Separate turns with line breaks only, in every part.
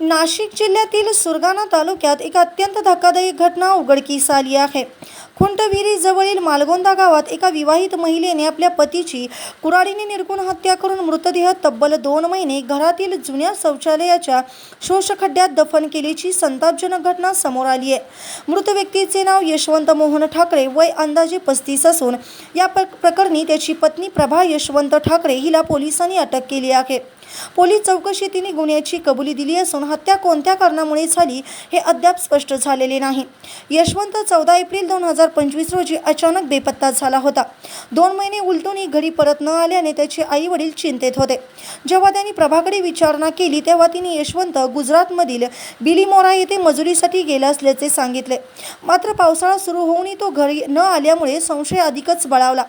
नाशिक जिल्ह्यातील सुरगाणा तालुक्यात एक अत्यंत धक्कादायक घटना उघडकीस आली आहे. खुंटविरी जवळील मालगोंदा गावात एका विवाहित महिलेने आपल्या पतीची कुऱ्हाडीने निर्गुण हत्या करून मृतदेह तब्बल दोन महिने घरातील जुन्या शौचालयाच्या शोषखड्ड्यात दफन केल्याची संतापजनक घटना समोर आली आहे. मृत व्यक्तीचे नाव यशवंत मोहन ठाकरे वय अंदाजे पस्तीस असून या प्रकरणी त्याची पत्नी प्रभा यशवंत ठाकरे हिला पोलिसांनी अटक केली आहे. पोलीस चौकशी तिने गुन्ह्याची कबुली दिली असून हत्या कोणत्या कारणामुळे झाली हे अद्याप स्पष्ट झालेले नाही. यशवंत चौदा एप्रिल दोन हजार पंचवीस रोजी अचानक बेपत्ता झाला होता. दोन महिने उलटूनही घरी परत न आल्याने त्याचे आई वडील चिंतेत होते. जेव्हा त्यांनी प्रभाकडे विचारणा केली तेव्हा तिने यशवंत गुजरातमधील बिलीमोरा येथे मजुरीसाठी गेला असल्याचे सांगितले. मात्र पावसाळा सुरू होऊनही तो घरी न आल्यामुळे संशय अधिकच बळावला.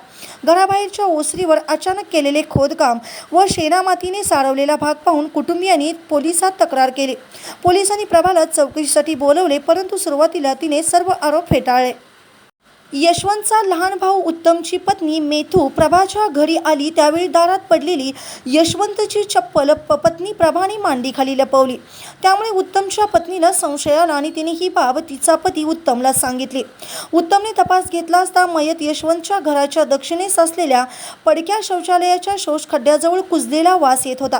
घराबाहेरच्या ओसरीवर अचानक केलेले खोदकाम व शेणामातीने सारवलेला भाग पाहून कुटुंबियांनी पोलिसात तक्रार केली. पोलिसांनी प्रभाला चौकशीसाठी बोलवले परंतु सुरुवातीला तिने सर्व आरोप फेटाळले. यशवंतचा लहान भाऊ उत्तमची पत्नी मेथू प्रभाच्या घरी आली त्यावेळी दारात पडलेली यशवंतची चप्पल प- पत्नी प्रभाने मांडीखाली लपवली. त्यामुळे उत्तमच्या पत्नीला संशय आला आणि तिने ही बाब तिचा पती उत्तमला सांगितली. उत्तमने तपास घेतला असता मयत यशवंतच्या घराच्या दक्षिणेस असलेल्या पडक्या शौचालयाच्या शोष खड्ड्याजवळ कुजलेला वास येत होता.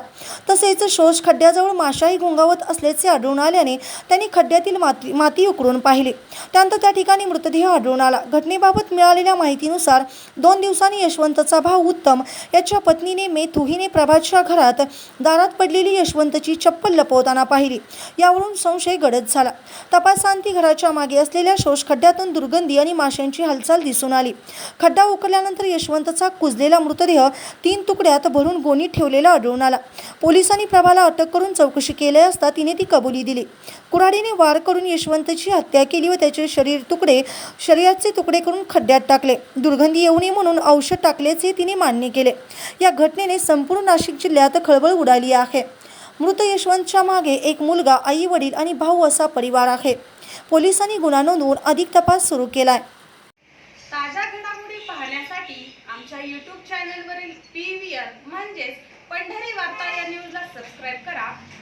तसेच शोष खड्ड्याजवळ माशाही गुंगावत असल्याचे आढळून आल्याने त्यांनी खड्ड्यातील माती माती उकरून पाहिली. त्यानंतर त्या ठिकाणी मृतदेह आढळून आला. घटनेबाबत मिळालेल्या माहितीनुसार दोन दिवसांनी यशवंतचा भाऊ उत्तम याच्या पत्नीने मेथू हिने प्रभातच्या घरात दारात पडलेली यशवंतची चप्पल लपवताना पाहिली. यावरून संशय गडद झाला. तपासांती घराच्या मागे असलेल्या शोष खड्ड्यातून दुर्गंधी आणि माशांची हालचाल दिसून आली. खड्डा उकरल्यानंतर यशवंतचा कुजलेला मृतदेह तीन तुकड्यात भरून गोणीत ठेवलेला आढळून आला. पोलिसांनी प्रभाला अटक करून चौकशी केली असता तिने ती कबुली दिली. कुऱ्हाडीने वार करून यशवंतची हत्या केली व त्याचे शरीर तुकडे शरीराचे तुकडे करून खड्ड्यात टाकले. दुर्गंधी येऊ नये म्हणून औषध टाकल्याचे तिने मान्य केले. या घटनेने संपूर्ण नाशिक जिल्ह्यात खळबळ उडाली आहे. मृत यशवंतच्या मागे एक मुलगा आई वडील आणि भाऊ असा परिवार आहे. पोलिसांनी गुन्हा नोंदवून अधिक तपास सुरू केलाय.
ताज्या घडामोडी पाहण्यासाठी आमच्या यूट्यूब चॅनलवरील पी व्ही आर म्हणजेच पंढरी वार्ता या न्यूजला सबस्क्राईब करा.